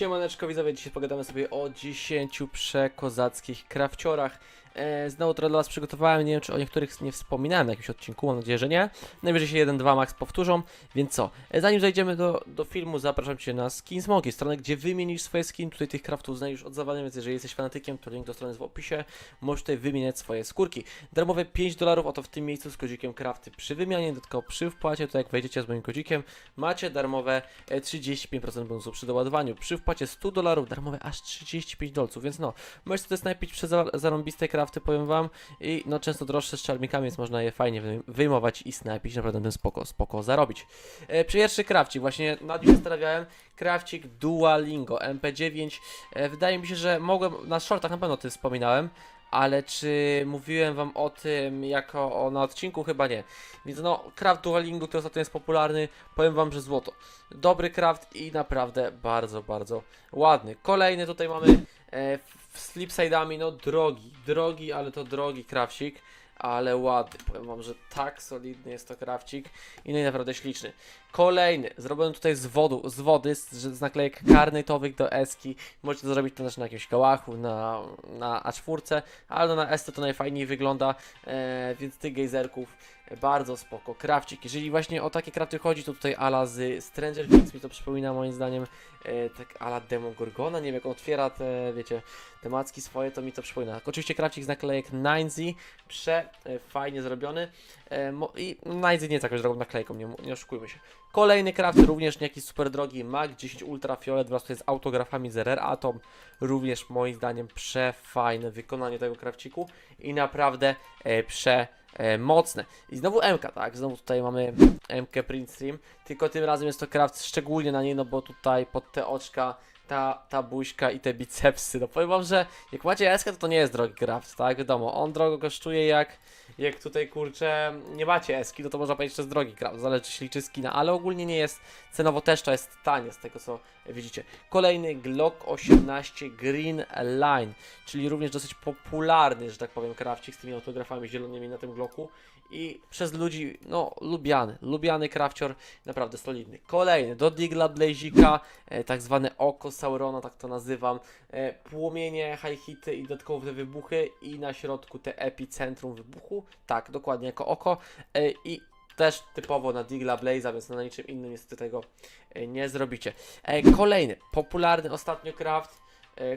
Siemaneczko widzowie, dzisiaj pogadamy sobie o 10 przekozackich krawciorach. E, znowu trochę dla was przygotowałem, nie wiem czy o niektórych nie wspominałem na jakimś odcinku, mam nadzieję, że nie. Najwyżej się 1-2 max powtórzą, więc co? E, zanim zajdziemy do, do filmu, zapraszam cię na Skin Smoki, stronę gdzie wymienisz swoje skin, tutaj tych craftów znajdziesz od zawalenia, więc jeżeli jesteś fanatykiem, to link do strony jest w opisie, możesz tutaj wymieniać swoje skórki. Darmowe 5 dolarów, oto w tym miejscu z kodzikiem crafty przy wymianie, tylko przy wpłacie, to jak wejdziecie z moim kodzikiem, macie darmowe e, 35% bonusu przy doładowaniu. Przy wpłacie 100 dolarów darmowe aż 35 dolców, więc no, możesz sobie snajpić przez za- zarąbiste crafty, powiem wam. I no często droższe z czarmikami, więc można je fajnie wy- wyjmować i snajpić, naprawdę ten spoko, spoko zarobić. E, pierwszy crafcik, właśnie nad nim zastanawiałem, crafcik Duolingo MP9. E, wydaje mi się, że mogłem, na shortach na pewno o tym wspominałem, ale czy mówiłem wam o tym jako o, na odcinku? Chyba nie. Więc no, craft Duolingo, który ostatnio jest popularny, powiem wam, że złoto. Dobry craft i naprawdę bardzo, bardzo ładny. Kolejny tutaj mamy e, z flipside'ami, no drogi, drogi, ale to drogi krawcik, ale ładny. Powiem wam, że tak solidny jest to krawcik i no naprawdę śliczny. Kolejny, zrobiony tutaj z, wodu, z wody, z, z naklejek karnetowych do eski. Możecie to zrobić to też na jakimś kałachu, na, na A4, ale no na S to najfajniej wygląda, e, więc tych gejzerków bardzo spoko. Krawcik, jeżeli właśnie o takie krafty chodzi, to tutaj ala z Stranger Things mi to przypomina moim zdaniem e, tak ala Demogorgona, nie wiem jak otwiera te, wiecie, te macki swoje, to mi to przypomina. Tak, Oczywiście krawcik z naklejek 9Z, prze fajnie zrobiony e, i 9Z nie jest jakąś drogą naklejką, nie, nie oszukujmy się. Kolejny craft, również nie jakiś super drogi, Mag 10 Ultrafiolet wraz tutaj z autografami z Rare Atom, również moim zdaniem przefajne wykonanie tego krawciku i naprawdę e, prze e, mocne. I znowu MK, tak? Znowu tutaj mamy MK Print Stream, tylko tym razem jest to craft szczególnie na niej, no bo tutaj pod te oczka ta, ta buźka i te bicepsy. No powiem wam, że jak macie SK, to to nie jest drogi craft, tak? Wiadomo, on drogo kosztuje jak, jak tutaj kurczę nie macie eski, no to można powiedzieć, że jest drogi craft, zależy czy się liczy skina, ale ogólnie nie jest, cenowo też to jest tanie z tego co widzicie. Kolejny Glock 18 Green Line, czyli również dosyć popularny, że tak powiem, krawcik z tymi autografami zielonymi na tym Glocku i przez ludzi, no, lubiany, lubiany krawcior, naprawdę solidny. Kolejny, do Digla Blazika, e, tak zwane oko Saurona, tak to nazywam, e, płomienie, high hity i dodatkowo te wybuchy i na środku te epicentrum wybuchu, tak, dokładnie jako oko e, i też typowo na Digla Blaze'a, więc na niczym innym niestety tego e, nie zrobicie. E, kolejny, popularny ostatnio craft,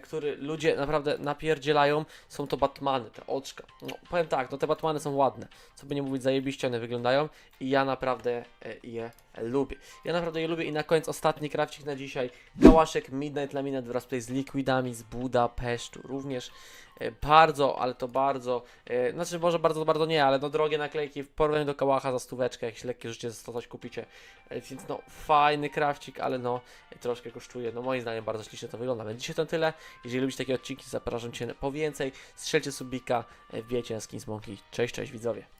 który ludzie naprawdę napierdzielają, są to Batmany, te oczka. No, powiem tak, no te Batmany są ładne, co by nie mówić, zajebiście one wyglądają i ja naprawdę je lubię. Ja naprawdę je lubię i na koniec ostatni krawcik na dzisiaj, Kałaszek Midnight Laminate wraz tutaj z liquidami z Budapesztu, również bardzo, ale to bardzo, e, znaczy może bardzo, bardzo nie, ale no drogie naklejki w porównaniu do Kałacha za stóweczkę, jakieś lekkie życie za 100 coś kupicie, e, więc no fajny krawcik, ale no e, troszkę kosztuje, no moim zdaniem bardzo ślicznie to wygląda. Więc dzisiaj to tyle, jeżeli lubicie takie odcinki, zapraszam Cię po więcej, strzelcie subika, e, wbijajcie na Skins Monkey, cześć, cześć widzowie.